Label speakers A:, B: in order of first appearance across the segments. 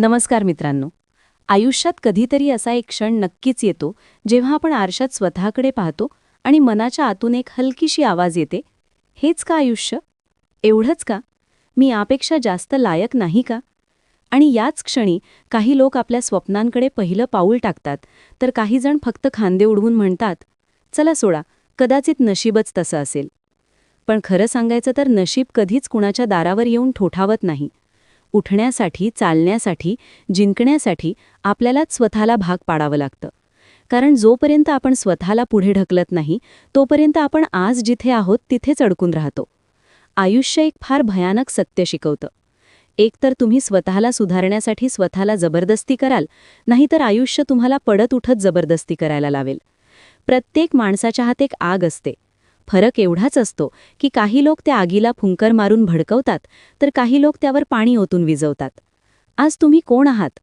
A: नमस्कार मित्रांनो. आयुष्यात कधीतरी असा एक क्षण नक्कीच येतो जेव्हा आपण आरशात स्वतःकडे पाहतो आणि मनाच्या आतून एक हलकीशी आवाज येते हेच का आयुष्य? एवढंच का? मी यापेक्षा जास्त लायक नाही का? आणि याच क्षणी काही लोक आपल्या स्वप्नांकडे पहिलं पाऊल टाकतात तर काही जण फक्त खांदे उडवून म्हणतात चला सोडा कदाचित नशीबच तसं असेल. पण खरं सांगायचं तर नशीब कधीच कुणाच्या दारावर येऊन ठोठावत नाही. उठण्यासाठी चालण्यासाठी जिंकण्यासाठी आपल्यालाच स्वतःला भाग पाडावं लागतं. कारण जोपर्यंत आपण स्वतःला पुढे ढकलत नाही तोपर्यंत आपण आज जिथे आहोत तिथेच अडकून राहतो. आयुष्य एक फार भयानक सत्य शिकवतं. एकतर तुम्ही स्वतःला सुधारण्यासाठी स्वतःला जबरदस्ती कराल नाहीतर आयुष्य तुम्हाला पडत उठत जबरदस्ती करायला लावेल. प्रत्येक माणसाच्या हात एक आग असते. फरक एवढाच असतो की काही लोक त्या आगीला फुंकर मारून भडकवतात तर काही लोक त्यावर पाणी ओतून विजवतात. आज तुम्ही कोण आहात?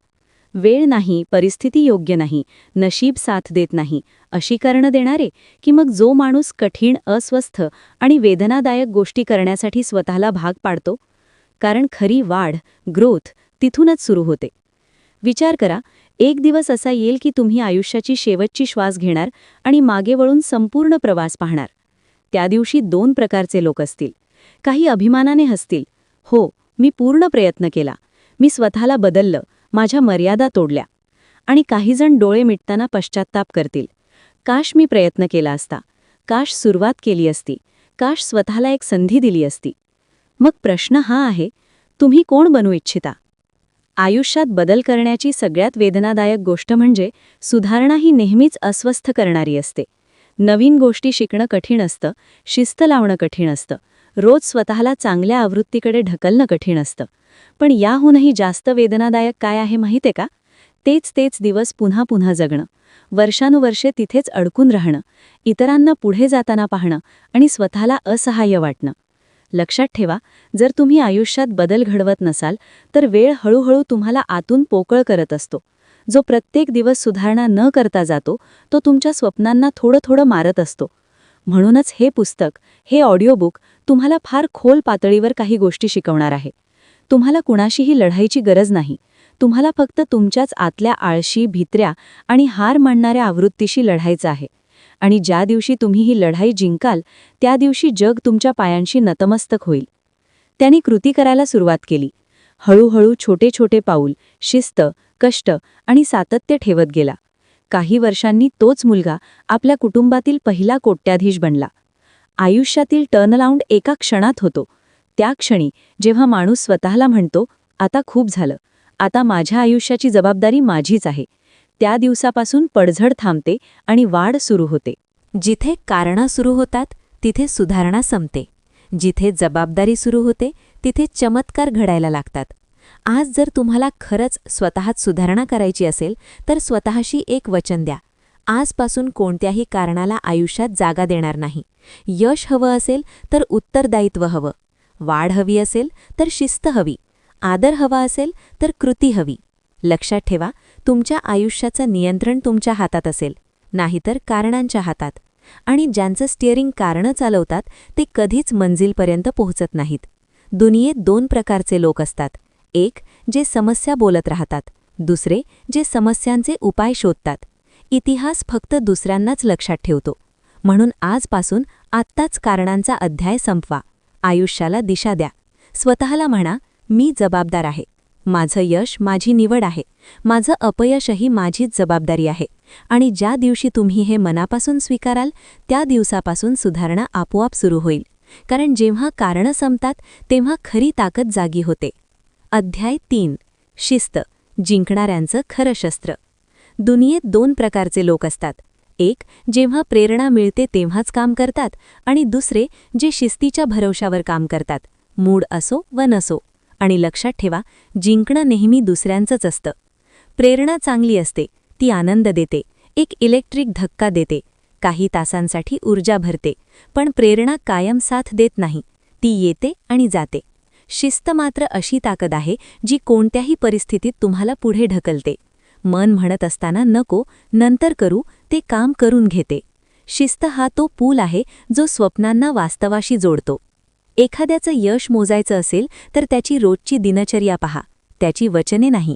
A: वेळ नाही परिस्थिती योग्य नाही नशीब साथ देत नाही अशी कारणं देणारे की मग जो माणूस कठीण अस्वस्थ आणि वेदनादायक गोष्टी करण्यासाठी स्वतःला भाग पाडतो? कारण खरी वाढ ग्रोथ तिथूनच सुरू होते. विचार करा एक दिवस असा येईल की तुम्ही आयुष्याची शेवटची श्वास घेणार आणि मागे वळून संपूर्ण प्रवास पाहणार. त्या दिवशी दोन प्रकारचे लोक असतील. काही अभिमानाने हसतील. हो मी पूर्ण प्रयत्न केला. मी स्वतःला बदललं माझ्या मर्यादा तोडल्या. आणि काहीजण डोळे मिटताना पश्चात्ताप करतील. काश मी प्रयत्न केला असता. काश सुरुवात केली असती. काश स्वतःला एक संधी दिली असती. मग प्रश्न हा आहे तुम्ही कोण बनू इच्छिता? आयुष्यात बदल करण्याची सगळ्यात वेदनादायक गोष्ट म्हणजे सुधारणा ही नेहमीच अस्वस्थ करणारी असते. नवीन गोष्टी शिकणं कठीण असतं शिस्त लावणं कठीण असतं रोज स्वतःला चांगल्या आवृत्तीकडे ढकलणं कठीण असतं. पण याहूनही जास्त वेदनादायक काय आहे माहिती का? तेच तेच दिवस पुन्हा पुन्हा जगणं वर्षानुवर्षे तिथेच अडकून राहणं इतरांना पुढे जाताना पाहणं आणि स्वतःला असहाय्य वाटणं. लक्षात ठेवा जर तुम्ही आयुष्यात बदल घडवत नसाल तर वेळ हळूहळू तुम्हाला आतून पोकळ करत असतो. जो प्रत्येक दिवस सुधारणा न करता जातो तो तुमच्या स्वप्नांना थोडं थोडं मारत असतो. म्हणूनच हे पुस्तक हे ऑडिओबुक तुम्हाला फार खोल पातळीवर काही गोष्टी शिकवणार आहे. तुम्हाला कुणाशीही लढाईची गरज नाही. तुम्हाला फक्त तुमच्याच आतल्या आळशी भित्र्या आणि हार मांडणाऱ्या आवृत्तीशी लढायचं आहे. आणि ज्या दिवशी तुम्ही ही लढाई जिंकाल त्या दिवशी जग तुमच्या पायांशी नतमस्तक होईल. त्यांनी कृती करायला सुरुवात केली. हळूहळू छोटे छोटे पाऊल शिस्त कष्ट आणि सातत्य ठेवत गेला. काही वर्षांनी तोच मुलगा आपल्या कुटुंबातील पहिला कोट्याधीश बनला. आयुष्यातील टर्नलाउंड एका क्षणात होतो. त्या क्षणी जेव्हा माणूस स्वतःला म्हणतो आता खूप झालं. आता माझ्या आयुष्याची जबाबदारी माझीच आहे. त्या दिवसापासून पडझड थांबते आणि वाढ सुरू होते.
B: जिथे कारणं सुरू होतात तिथे सुधारणा संपते. जिथे जबाबदारी सुरू होते तिथे चमत्कार घडायला लागतात. आज जर तुम्हाला खरंच स्वतःत सुधारणा करायची असेल तर स्वतःशी एक वचन द्या. आजपासून कोणत्याही कारणाला आयुष्यात जागा देणार नाही. यश हवं असेल तर उत्तरदायित्व हवं. वाढ हवी असेल तर शिस्त हवी. आदर हवा असेल तर कृती हवी. लक्षात ठेवा तुमच्या आयुष्याचं नियंत्रण तुमच्या हातात असेल नाहीतर कारणांच्या हातात. आणि ज्यांचं स्टिअरिंग कारणं चालवतात ते कधीच मंजिलपर्यंत पोहोचत नाहीत. दुनियेत दोन प्रकारचे लोक असतात. एक जे समस्या बोलत राहतात. दुसरे जे समस्यांचे उपाय शोधतात. इतिहास फक्त दुसऱ्यांनाच लक्षात ठेवतो. म्हणून आजपासून आत्ताच कारणांचा अध्याय संपवा. आयुष्याला दिशा द्या. स्वतःला म्हणा मी जबाबदार आहे. माझं यश माझी निवड आहे. माझं अपयशही माझीच जबाबदारी आहे. आणि ज्या दिवशी तुम्ही हे मनापासून स्वीकाराल त्या दिवसापासून सुधारणा आपोआप सुरू होईल. कारण जेव्हा कारणं संपतात तेव्हा खरी ताकद जागी होते. अध्याय तीन. शिस्त. जिंकणाऱ्यांचं खरं शस्त्र. दुनियेत दोन प्रकारचे लोक असतात. एक जेव्हा प्रेरणा मिळते तेव्हाच काम करतात आणि दुसरे जे शिस्तीच्या भरवशावर काम करतात. मूड असो व नसो. आणि लक्षात ठेवा जिंकणं नेहमी दुसऱ्यांचंच असतं. प्रेरणा चांगली असते ती आनंद देते एक इलेक्ट्रिक धक्का देते. काही तासांसाठी ऊर्जा भरते पण प्रेरणा कायम साथ देत नाही. ती येते आणि जाते. शिस्त मात्र अशी ताकद आहे जी कोणत्याही परिस्थितीत तुम्हाला पुढे ढकलते. मन म्हणत असताना नको नंतर करू ते काम करून घेते. शिस्त हा तो पूल आहे जो स्वप्नांना वास्तवाशी जोडतो. एखाद्याचं यश मोजायचं असेल तर त्याची रोजची दिनचर्या पहा. त्याची वचने नाही.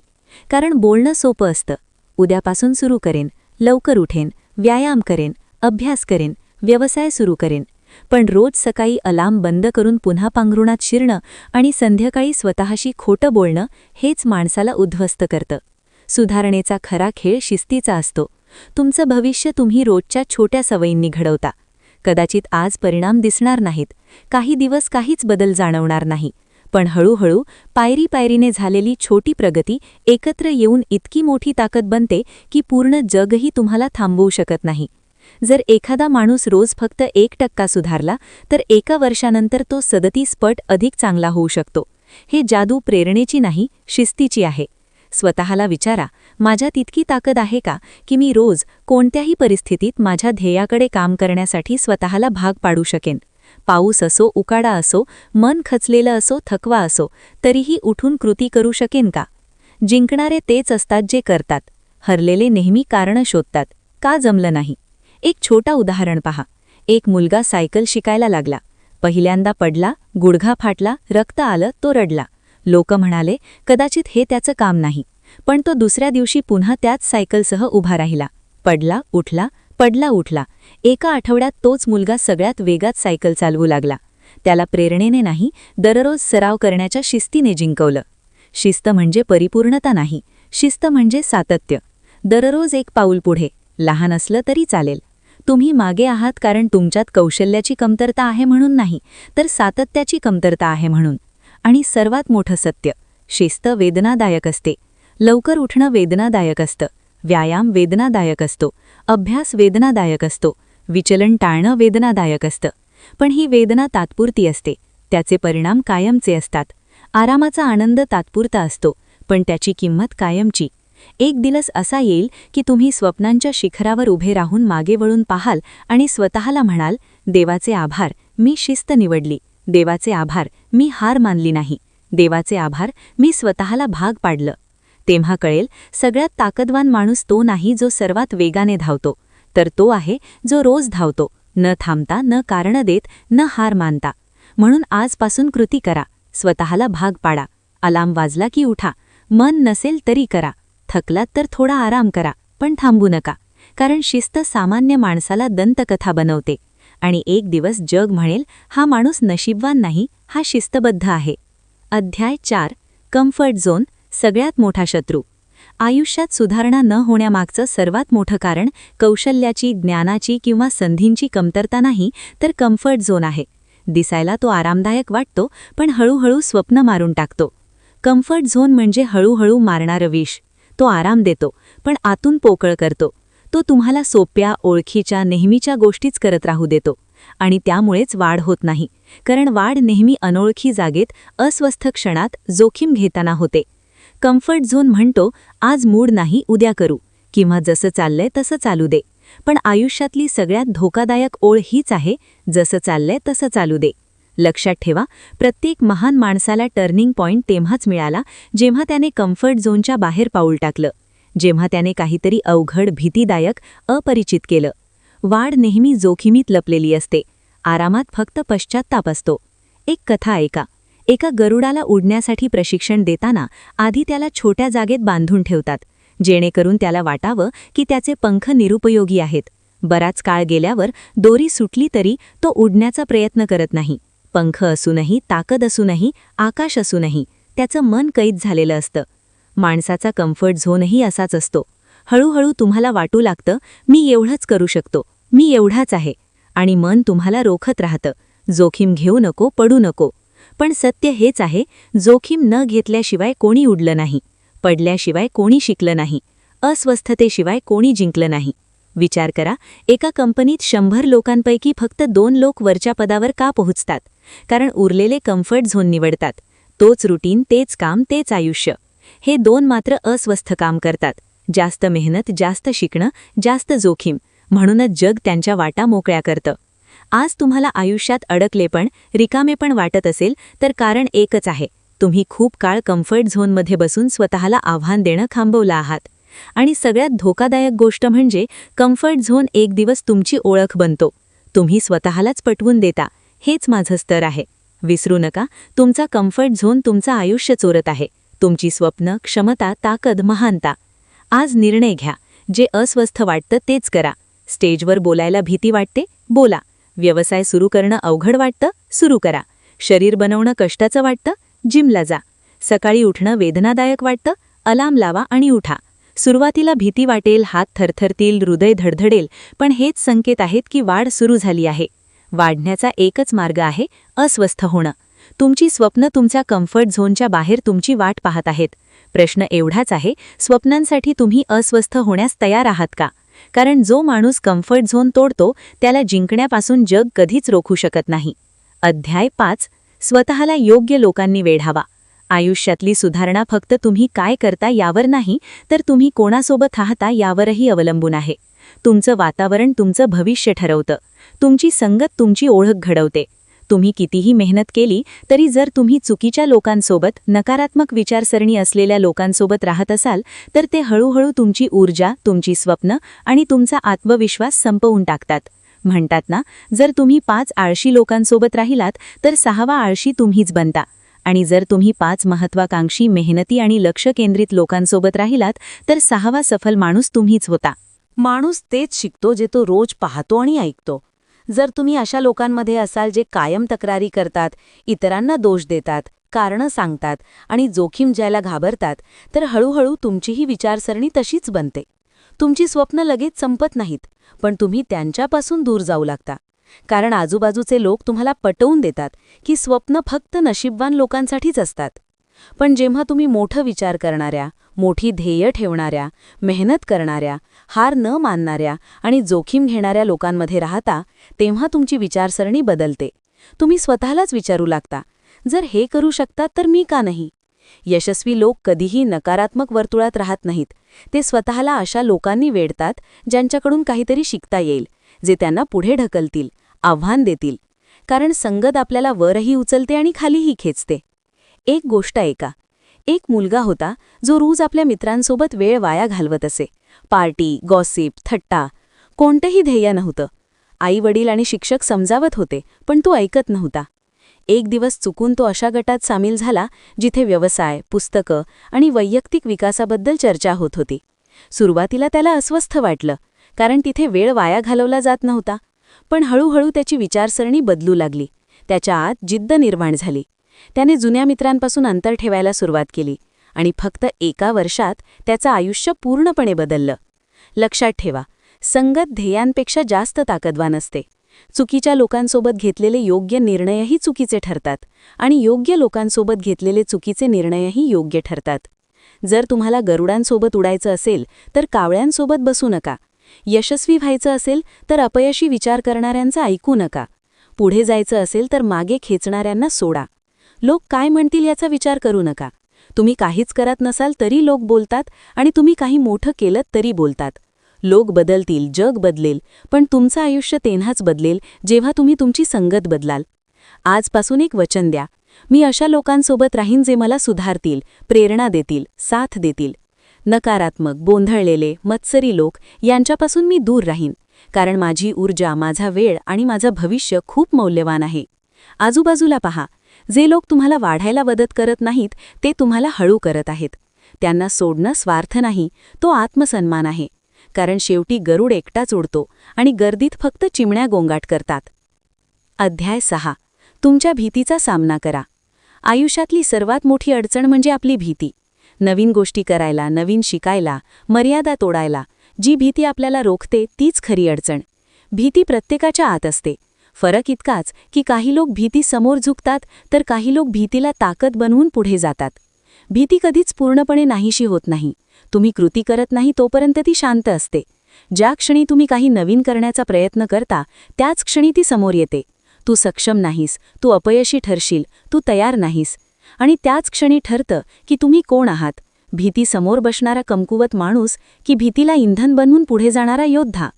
B: कारण बोलणं सोपं असतं. उद्यापासून सुरू करेन. लवकर उठेन. व्यायाम करेन. अभ्यास करेन. व्यवसाय सुरू करेन. पण रोज सकाळी अलार्म बंद करून पुन्हा पांघरुणात शिरणं आणि संध्याकाळी स्वतःशी खोटं बोलणं हेच माणसाला उद्ध्वस्त करतं. सुधारणेचा खरा खेळ शिस्तीचा असतो. तुमचं भविष्य तुम्ही रोजच्या छोट्या सवयींनी घडवता. कदाचित आज परिणाम दिसणार नाहीत. काही दिवस काहीच बदल जाणवणार नाही. पण हळूहळू पायरी पायरीने झालेली छोटी प्रगती एकत्र येऊन इतकी मोठी ताकद बनते की पूर्ण जगही तुम्हाला थांबवू शकत नाही. जर एखादा माणूस रोज फक्त एक टक्का सुधारला तर एका वर्षानंतर तो सदतीस पट अधिक चांगला होऊ शकतो. हे जादू प्रेरणेची नाही शिस्तीची आहे. स्वतःला विचारा माझ्यात इतकी ताकद आहे का की मी रोज कोणत्याही परिस्थितीत माझ्या ध्येयाकडे काम करण्यासाठी स्वतःला भाग पाडू शकेन? पाऊस असो उकाडा असो मन खचलेलं असो थकवा असो तरीही उठून कृती करू शकेन का? जिंकणारे तेच असतात जे करतात. हरलेले नेहमी कारणं शोधतात. का जमलं नाही? एक छोटा उदाहरण पहा. एक मुलगा सायकल शिकायला लागला. पहिल्यांदा पडला गुडघा फाटला रक्त आलं तो रडला. लोक म्हणाले कदाचित हे त्याचं काम नाही. पण तो दुसऱ्या दिवशी पुन्हा त्याच सायकलसह उभा राहिला. पडला उठला पडला उठला. एका आठवड्यात तोच मुलगा सगळ्यात वेगात सायकल चालवू लागला. त्याला प्रेरणेने नाही दररोज सराव करण्याच्या शिस्तीने जिंकवलं. शिस्त म्हणजे परिपूर्णता नाही शिस्त म्हणजे सातत्य. दररोज एक पाऊल पुढे लहान असलं तरी चालेल. तुम्ही मागे आहात कारण तुमच्यात कौशल्याची कमतरता आहे म्हणून नाही तर सातत्याची कमतरता आहे म्हणून. आणि सर्वात मोठं सत्य शिस्त वेदनादायक असते. लवकर उठणं वेदनादायक असतं. व्यायाम वेदनादायक असतो. अभ्यास वेदनादायक असतो. विचलन टाळणं वेदनादायक असतं. पण ही वेदना तात्पुरती असते. त्याचे परिणाम कायमचे असतात. आरामाचा आनंद तात्पुरता असतो. पण त्याची किंमत कायमची. एक दिवस असा येईल की तुम्ही स्वप्नांच्या शिखरावर उभे राहून मागे वळून पाहाल आणि स्वतःला म्हणाल देवाचे आभार मी शिस्त निवडली. देवाचे आभार मी हार मानली नाही. देवाचे आभार मी स्वतःला भाग पाडलं तेव्हा कळेल सगळ्यात ताकदवान माणूस तो नाही जो सर्वात वेगाने धावतो तर तो आहे जो रोज धावतो न थांबता न कारण देत न हार मानता. म्हणून आजपासून कृती करा स्वतःला भाग पाडा. अलार्म वाजला की उठा. मन नसेल तरी करा. थकलात तर थोडा आराम करा पण थांबू नका कारण शिस्त सामान्य माणसाला दंतकथा बनवते. आणि एक दिवस जग म्हणेल हा माणूस नशीबवान नाही हा शिस्तबद्ध आहे. अध्याय चार कम्फर्ट झोन सगळ्यात मोठा शत्रू. आयुष्यात सुधारणा न होण्यामागचं सर्वात मोठं कारण कौशल्याची ज्ञानाची किंवा संधींची कमतरता नाही तर कम्फर्ट झोन आहे. दिसायला तो आरामदायक वाटतो पण हळूहळू स्वप्न मारून टाकतो. कम्फर्ट झोन म्हणजे हळूहळू मारणारं विष. तो आराम देतो पण आतून पोकळ करतो. तो तुम्हाला सोप्या ओळखीच्या नेहमीच्या गोष्टीच करत राहू देतो. आणि त्यामुळेच वाढ होत नाही. कारण वाढ नेहमी अनोळखी जागेत अस्वस्थ क्षणात जोखीम घेताना होते. कम्फर्ट झोन म्हणतो आज मूड नाही उद्या करू. किंवा जसं चाललंय तसं चालू दे. पण आयुष्यातली सगळ्यात धोकादायक ओळ हीच आहे जसं चाललंय तसं चालू दे. लक्षात ठेवा प्रत्येक महान माणसाला टर्निंग पॉइंट तेव्हाच मिळाला जेव्हा त्याने कम्फर्ट झोनच्या बाहेर पाऊल टाकलं जेव्हा त्याने काहीतरी अवघड भीतीदायक अपरिचित केलं. वाढ नेहमी जोखीमीत लपलेली असते आरामात फक्त पश्चात्ताप असतो. एक कथा ऐका एका गरुडाला उडण्यासाठी प्रशिक्षण देताना आधी त्याला छोट्या जागेत बांधून ठेवतात जेणेकरून त्याला वाटावं की त्याचे पंख निरुपयोगी आहेत. बराच काळ गेल्यावर दोरी सुटली तरी तो उडण्याचा प्रयत्न करत नाही. पंख असूनही ताकद असूनही आकाश असूनही त्याचं मन कैद झालेलं असतं. माणसाचा कम्फर्ट झोनही असाच असतो. हळूहळू तुम्हाला वाटू लागतं मी एवढंच करू शकतो मी एवढाच आहे आणि मन तुम्हाला रोखत राहतं. जोखीम घेऊ नको पडू नको. पण सत्य हेच आहे जोखीम न घेतल्याशिवाय कोणी उडलं नाही. पडल्याशिवाय कोणी शिकलं नाही. अस्वस्थतेशिवाय कोणी जिंकलं नाही. विचार करा एका कंपनीत शंभर लोकांपैकी फक्त दोन लोक वरच्या पदावर का पोहोचतात? कारण उरलेले कम्फर्ट झोन निवडतात. तोच रुटीन तेच काम तेच आयुष्य. हे दोन मात्र अस्वस्थ काम करतात. जास्त मेहनत जास्त शिकणं जास्त जोखीम. म्हणूनच जग त्यांच्या वाटा मोकळ्या करतं. आज तुम्हाला आयुष्यात अडकले पण रिकामे पण वाटत असेल तर कारण एकच आहे. तुम्ही खूप काळ कम्फर्ट झोनमध्ये बसून स्वतःला आव्हान देणं थांबवलं आहात. आणि सगळ्यात धोकादायक गोष्ट म्हणजे कम्फर्ट झोन एक दिवस तुमची ओळख बनतो. तुम्ही स्वतःलाच पटवून देता. हेच माझं स्तर आहे. विसरू नका तुमचा कम्फर्ट झोन तुमचं आयुष्य चोरत आहे. तुमची स्वप्न क्षमता ताकद महानता. आज निर्णय घ्या. जे अस्वस्थ वाटतं तेच करा. स्टेजवर बोलायला भीती वाटते बोला. व्यवसाय सुरू करणं अवघड वाटतं सुरू करा. शरीर बनवणं कष्टाचं वाटतं जिमला जा. सकाळी उठणं वेदनादायक वाटतं अलार्म लावा आणि उठा. सुरुवातीला भीती वाटेल हात थरथरतील हृदय धडधडेल पण हेच संकेत आहेत की वाढ सुरू झाली आहे. वाढण्याचा एकच मार्ग आहे अस्वस्थ होणं. तुमची स्वप्न तुमच्या कम्फर्ट झोनच्या बाहेर तुमची वाट पाहत आहेत. प्रश्न एवढाच आहे स्वप्नांसाठी तुम्ही अस्वस्थ होण्यास तयार आहात का? कारण जो माणूस कम्फर्ट झोन तोडतो त्याला जिंकण्यापासून जग कधीच रोखू शकत नाही. अध्याय पाच स्वतःला योग्य लोकांनी वेढावा. आयुष्यातली सुधारणा फक्त तुम्ही काय करता यावर नाही तर तुम्ही कोणासोबत राहता यावरही अवलंबून आहे. तुमचं वातावरण तुमचं भविष्य ठरवतं. तुमची संगत तुमची ओळख घडवते. तुम्ही कितीही मेहनत केली तरी जर तुम्ही चुकीच्या लोकांसोबत नकारात्मक विचारसरणी असलेल्या लोकांसोबत राहत असाल तर ते हळूहळू तुमची ऊर्जा तुमची स्वप्न आणि तुमचा आत्मविश्वास संपवून टाकतात. म्हणतात ना जर तुम्ही पाच आळशी लोकांसोबत राहिलात तर सहावा आळशी तुम्हीच बनता. आणि जर तुम्ही पाच महत्वाकांक्षी मेहनती आणि लक्ष केंद्रित लोकांसोबत राहिलात तर सहावा सफल माणूस तुम्हीच होता.
A: माणूस तेच शिकतो जे तो रोज पाहतो आणि ऐकतो. जर तुम्ही अशा लोकांमध्ये असाल जे कायम तक्रारी करतात इतरांना दोष देतात कारणं सांगतात आणि जोखीम ज्याला घाबरतात तर हळूहळू तुमचीही विचारसरणी तशीच बनते. तुमची स्वप्न लगेच संपत नाहीत पण तुम्ही त्यांच्यापासून दूर जाऊ लागता. कारण आजूबाजूचे लोक तुम्हाला पटवून देतात की स्वप्न फक्त नशीबवान लोकांसाठीच असतात. पण जेव्हा तुम्ही मोठं विचार करणाऱ्या मोठी ध्येय ठेवणाऱ्या मेहनत करणाऱ्या हार न मानणाऱ्या आणि जोखीम घेणाऱ्या लोकांमध्ये राहता तेव्हा तुमची विचारसरणी बदलते. तुम्ही स्वतःलाच विचारू लागता. जर हे करू शकता तर मी का नाही? यशस्वी लोक कधीही नकारात्मक वर्तुळात राहत नाहीत. ते स्वतःला अशा लोकांनी वेढतात ज्यांच्याकडून काहीतरी शिकता येईल जे त्यांना पुढे ढकलतील आव्हान देतील. कारण संगत आपल्याला वरही उचलते आणि खालीही खेचते. एक गोष्ट ऐका. एक मुलगा होता जो रोज आपल्या मित्रांसोबत वेळ वाया घालवत असे. पार्टी गॉसिप थट्टा. कोणतंही ध्येय नव्हतं. आई वडील आणि शिक्षक समजावत होते पण तो ऐकत नव्हता. एक दिवस चुकून तो अशा गटात सामील झाला जिथे व्यवसाय पुस्तकं आणि वैयक्तिक विकासाबद्दल चर्चा होत होती. सुरुवातीला त्याला अस्वस्थ वाटलं कारण तिथे वेळ वाया घालवला जात नव्हता. पण हळूहळू त्याची विचारसरणी बदलू लागली. त्याच्या आत जिद्द निर्माण झाली. त्याने जुन्या मित्रांपासून अंतर ठेवायला सुरुवात केली आणि फक्त एका वर्षात त्याचं आयुष्य पूर्णपणे बदललं. लक्षात ठेवा संगत ध्येयांपेक्षा जास्त ताकदवान असते. चुकीच्या लोकांसोबत घेतलेले योग्य निर्णयही चुकीचे ठरतात आणि योग्य लोकांसोबत घेतलेले चुकीचे निर्णयही योग्य ठरतात. जर तुम्हाला गरुडांसोबत उडायचं असेल तर कावळ्यांसोबत बसू नका. यशस्वी व्हायचं असेल तर अपयशी विचार करणाऱ्यांचं ऐकू नका. पुढे जायचं असेल तर मागे खेचणाऱ्यांना सोडा. लोक काय म्हणतील याचा विचार करू नका. तुम्ही काहीच करत नसाल तरी लोक बोलतात आणि तुम्ही काही मोठं केलं तरी बोलतात. लोक बदलतील जग बदलेल पण तुमचं आयुष्य तेव्हाच बदलेल जेव्हा तुम्ही तुमची संगत बदलाल. आजपासून एक वचन द्या. मी अशा लोकांसोबत राहीन जे मला सुधारतील प्रेरणा देतील साथ देतील. नकारात्मक गोंधळलेले मत्सरी लोक यांच्यापासून मी दूर राहीन. कारण माझी ऊर्जा माझा वेळ आणि माझं भविष्य खूप मौल्यवान आहे. आजूबाजूला पहा. जे लोक तुम्हाला वाढायला मदत करत नाहीत ते तुम्हाला हळू करत आहेत. त्यांना सोडणं स्वार्थ नाही तो आत्मसन्मान आहे. कारण शेवटी गरुड एकटाच उडतो आणि गर्दीत फक्त चिमण्या गोंगाट करतात. अध्याय सहा. तुमच्या भीतीचा सामना करा. आयुष्यातली सर्वात मोठी अडचण म्हणजे आपली भीती. नवीन गोष्टी करायला नवीन शिकायला मर्यादा तोडायला जी भीती आपल्याला रोखते तीच खरी अडचण. भीती प्रत्येकाच्या आत असते. फरक इतकाच की काही लोक भीती समोर झुकतात तर काही लोक भीतीला ताकद बनवून पुढे जातात. भीती कधीच पूर्णपणे नाहीशी होत नाही. तुम्ही कृती करत नाही तोपर्यंत ती शांत असते. ज्या क्षणी तुम्ही काही नवीन करण्याचा प्रयत्न करता त्याच क्षणी ती समोर येते. तू सक्षम नाहीस तू अपयशी ठरशील तू तयार नाहीस. आणि त्याच क्षणी ठरतं की तुम्ही कोण आहात. भीती समोर बसणारा कमकुवत माणूस की भीतीला इंधन बनवून पुढे जाणारा योद्धा.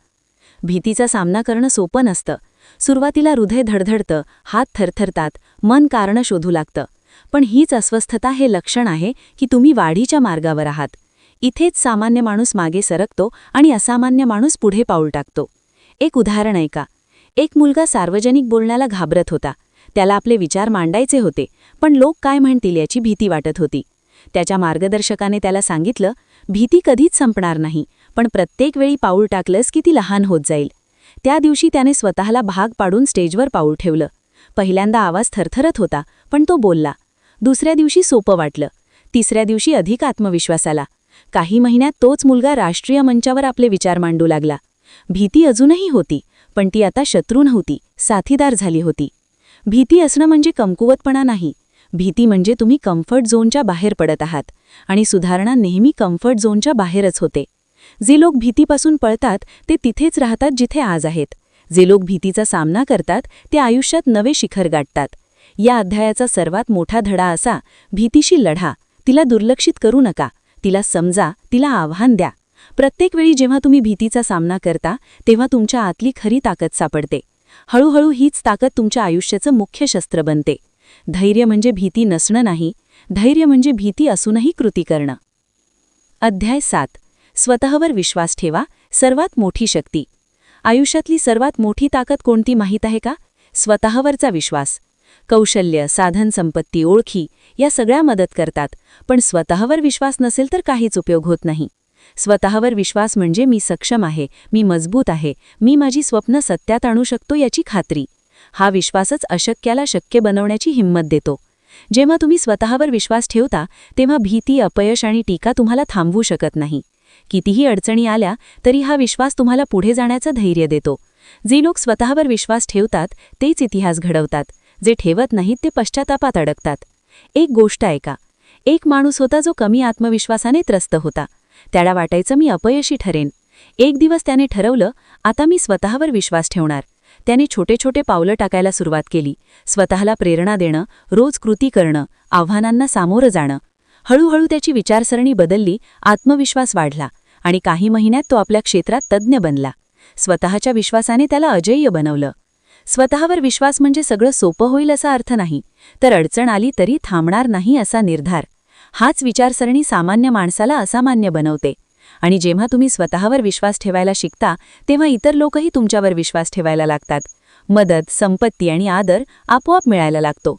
A: भीतीचा सामना करणं सोपं नसतं. सुरुवातीला हृदय धडधडतं हात थरथरतात मन कारणं शोधू लागतं. पण हीच अस्वस्थता हे लक्षण आहे की तुम्ही वाढीच्या मार्गावर आहात. इथेच सामान्य माणूस मागे सरकतो आणि असामान्य माणूस पुढे पाऊल टाकतो. एक उदाहरण ऐका. एक मुलगा सार्वजनिक बोलण्याला घाबरत होता. त्याला आपले विचार मांडायचे होते पण लोक काय म्हणतील याची भीती वाटत होती. त्याच्या मार्गदर्शकाने त्याला सांगितलं भीती कधीच संपणार नाही पण प्रत्येक वेळी पाऊल टाकलंस की ती लहान होत जाईल. त्या दिवशी त्याने स्वतःला भाग पाडून स्टेजवर पाऊल ठेवलं. पहिल्यांदा आवाज थरथरत होता पण तो बोलला. दुसऱ्या दिवशी सोपं वाटलं. तिसऱ्या दिवशी अधिक आत्मविश्वास आला काही महिन्यात तोच मुलगा राष्ट्रीय मंचावर आपले विचार मांडू लागला. भीती अजूनही होती पण ती आता शत्रू नव्हती साथीदार झाली होती. भीती असणं म्हणजे कमकुवतपणा नाही. भीती म्हणजे तुम्ही कम्फर्ट झोनच्या बाहेर पडत आहात. आणि सुधारणा नेहमी कम्फर्ट झोनच्या बाहेरच होते. जे लोक भीतीपासून पळतात ते तिथेच राहतात जिथे आज आहेत. जे लोक भीतीचा सामना करतात ते आयुष्यात नवे शिखर गाठतात. या अध्यायाचा सर्वात मोठा धडा असा भीतीशी लढा तिला दुर्लक्षित करू नका तिला समजा तिला आव्हान द्या. प्रत्येक वेळी जेव्हा तुम्ही भीतीचा सामना करता तेव्हा तुमच्या आतली खरी ताकद सापडते. हळूहळू हीच ताकद तुमच्या आयुष्याचं मुख्य शस्त्र बनते. धैर्य म्हणजे भीती नसणं नाही धैर्य म्हणजे भीती असूनही कृती करणं. अध्याय सात. स्वतःवर विश्वास ठेवा. सर्वात मोठी शक्ती. आयुष्यातली सर्वात मोठी ताकद कोणती माहीत आहे का? स्वतःवरचा विश्वास. कौशल्य साधन संपत्ती ओळखी या सगळ्या मदत करतात. पण स्वतःवर विश्वास नसेल तर काहीच उपयोग होत नाही. स्वतःवर विश्वास म्हणजे मी सक्षम आहे मी मजबूत आहे मी माझी स्वप्न सत्यात आणू शकतो याची खात्री. हा विश्वासच अशक्याला शक्य बनवण्याची हिंमत देतो. जेव्हा तुम्ही स्वतःवर विश्वास ठेवता तेव्हा भीती अपयश आणि टीका तुम्हाला थांबवू शकत नाही. कितीही अडचणी आल्या तरी हा विश्वास तुम्हाला पुढे जाण्याचं धैर्य देतो. जे लोक स्वतःवर विश्वास ठेवतात तेच इतिहास घडवतात. जे ठेवत नाहीत ते पश्चातापात अडकतात. एक गोष्ट ऐका. एक माणूस होता जो कमी आत्मविश्वासाने त्रस्त होता. त्याला वाटायचं मी अपयशी ठरेन. एक दिवस त्याने ठरवलं आता मी स्वतःवर विश्वास ठेवणार. त्याने छोटे छोटे पावलं टाकायला सुरुवात केली. स्वतःला प्रेरणा देणं रोज कृती करणं आव्हानांना सामोरं जाणं. हळूहळू त्याची विचारसरणी बदलली आत्मविश्वास वाढला. आणि काही महिन्यात तो आपल्या क्षेत्रात तज्ज्ञ बनला. स्वतःच्या विश्वासाने त्याला अजय्य बनवलं. स्वतःवर विश्वास म्हणजे सगळं सोपं होईल असा अर्थ नाही तर अडचण आली तरी थांबणार नाही असा निर्धार. हाच विचारसरणी सामान्य माणसाला असामान्य बनवते. आणि जेव्हा तुम्ही स्वतःवर विश्वास ठेवायला शिकता तेव्हा इतर लोकही तुमच्यावर विश्वास ठेवायला लागतात. मदत संपत्ती आणि आदर आपोआप मिळायला लागतो.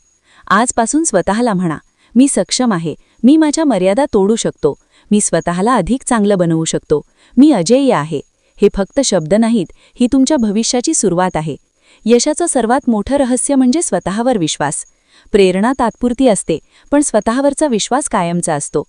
A: आजपासून स्वतःला म्हणा मी सक्षम आहे. मी माझ्या मर्यादा तोडू शकतो. मी स्वतःला अधिक चांगलं बनवू शकतो. मी अजेय आहे. हे फक्त शब्द नाहीत ही तुमच्या भविष्याची सुरुवात आहे. यशाचं सर्वात मोठं रहस्य म्हणजे स्वतःवर विश्वास. प्रेरणा तात्पुरती असते पण स्वतःवरचा विश्वास कायमचा असतो.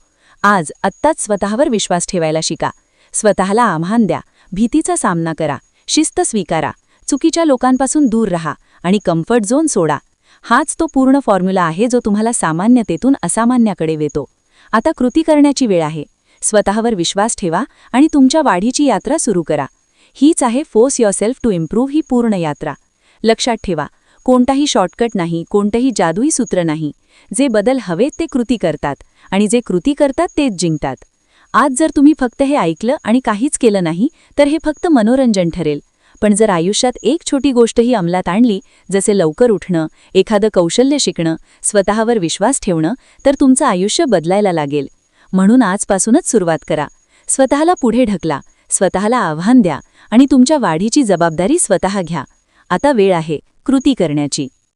A: आज आत्ताच स्वतःवर विश्वास ठेवायला शिका. स्वतःला आव्हान द्या भीतीचा सामना करा शिस्त स्वीकारा चुकीच्या लोकांपासून दूर राहा आणि कम्फर्ट झोन सोडा. हाच तो पूर्ण फॉर्म्युला आहे जो तुम्हाला सामान्यतेतून असामान्याकडे वेतो. आता कृती करण्याची वेळ आहे. स्वतःवर विश्वास ठेवा आणि तुमच्या वाढीची यात्रा सुरू करा. हीच आहे फोर्स युअरसेल्फ टू इम्प्रूव्ह ही पूर्ण यात्रा. लक्षात ठेवा कोणताही शॉर्टकट नाही कोणतंही जादुई सूत्र नाही. जे बदल हवेत ते कृती करतात आणि जे कृती करतात तेच जिंकतात. आज जर तुम्ही फक्त हे ऐकलं आणि काहीच केलं नाही तर हे फक्त मनोरंजन ठरेल. पण जर आयुष्यात एक छोटी गोष्टही अंमलात आणली जसे लवकर उठणं एखादं कौशल्य शिकणं स्वतःवर विश्वास ठेवणं तर तुमचं आयुष्य बदलायला लागेल. म्हणून आजपासूनच सुरुवात करा. स्वतःला पुढे ढकला स्वतःला आव्हान द्या आणि तुमच्या वाढीची जबाबदारी स्वतः घ्या. आता वेळ आहे कृती करण्याची.